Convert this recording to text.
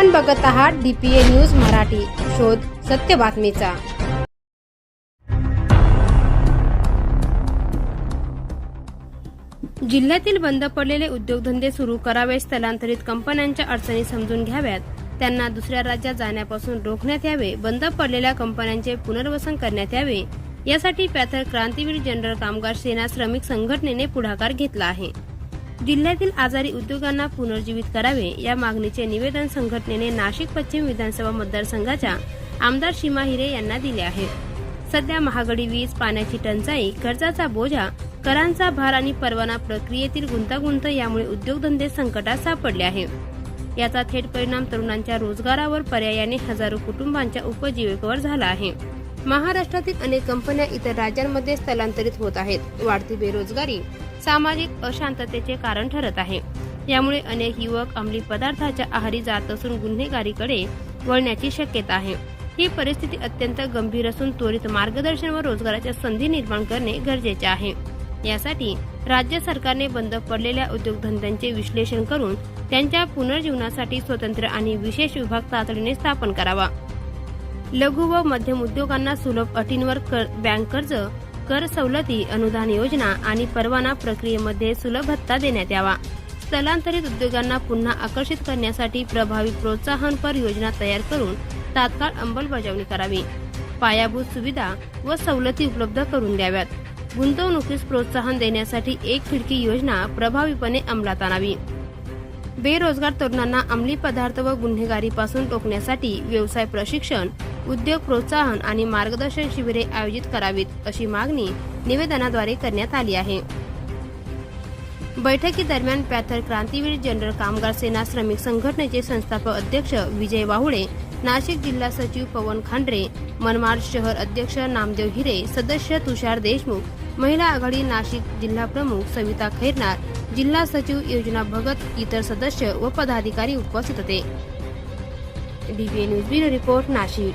आपण बघत आहात डीपीए न्यूज मराठी. शोध सत्य बातमीचा. जिल्ह्यातील बंद पडलेले उद्योगधंदे सुरू करावे स्थलांतरित कंपन्यांच्या अडचणी समजून घ्याव्यात. त्यांना दुसऱ्या राज्यात जाण्यापासून रोखण्यात यावे बंद पडलेल्या कंपन्यांचे पुनर्वसन करण्यात यावे. यासाठी पॅथर क्रांतीवीर जनरल कामगार सेना श्रमिक संघटनेने पुढाकार घेतला आहे. जिल्ह्यातील आजारी उद्योगांना पुनर्जीवित करावे या मागणीचे निवेदन संघटनेने नाशिक पश्चिम विधानसभा मतदारसंघाच्या आमदार सीमा हिरे यांना दिले आहे. सध्या महागडी वीज पाण्याची टंचाई कर्जाचा बोजा करांचा भार आणि परवाना प्रक्रियेतील गुंतागुंत यामुळे उद्योगधंदे संकटात सापडले आहे. याचा थेट परिणाम तरुणांच्या रोजगारावर पर्यायाने हजारो कुटुंबांच्या उपजीविकेवर झाला आहे. महाराष्ट्रातील अनेक कंपन्या इतर राज्यांमध्ये स्थलांतरित होत आहेत. वाढती बेरोजगारी सामाजिक अशांततेचे कारण ठरत आहे. यामुळे अनेक युवक अंमली पदार्थाच्या आहारी जात असून गुन्हेगारीकडे वळण्याची शक्यता आहे. ही परिस्थिती अत्यंत गंभीर असून त्वरित मार्गदर्शन व रोजगाराच्या संधी निर्माण करणे गरजेचे आहे. यासाठी राज्य सरकारने बंद पडलेल्या उद्योगधंद्यांचे विश्लेषण करून त्यांच्या पुनर्जीवनासाठी स्वतंत्र आणि विशेष विभाग तातडीने स्थापन करावा. लघु व मध्यम उद्योगांना सुलभ अटींवर कर बँक कर्ज कर सवलती अनुदान योजना आणि परवाना प्रक्रियेमध्ये सुलभ भत्ता देण्यात यावा. स्थलांतरित उद्योगांना पुन्हा आकर्षित करण्यासाठी प्रभावी प्रोत्साहनपर योजना तयार करून तात्काळ अंमलबजावणी करावी. पायाभूत सुविधा व सवलती उपलब्ध करून द्याव्यात. गुंतवणुकीस प्रोत्साहन देण्यासाठी एक खिडकी योजना प्रभावीपणे अंमलात आणावी. बेरोजगार तरुणांना अंमली पदार्थ व गुन्हेगारीपासून रोखण्यासाठी व्यवसाय प्रशिक्षण उद्योग प्रोत्साहन आणि मार्गदर्शन शिबिरे आयोजित करावीत अशी मागणी निवेदनाद्वारे करण्यात आली आहे. बैठकीदरम्यान पॅथर क्रांतीवीर जनरल कामगार सेना श्रमिक संघटनेचे संस्थापक अध्यक्ष विजय वाहुळे नाशिक जिल्हा सचिव पवन खांडरे मनमाड शहर अध्यक्ष नामदेव हिरे सदस्य तुषार देशमुख महिला आघाडी नाशिक जिल्हा प्रमुख सविता खैरनार जिल्हा सचिव योजना भगत इतर सदस्य व पदाधिकारी उपस्थित होते. DBA news bureau report Nashik.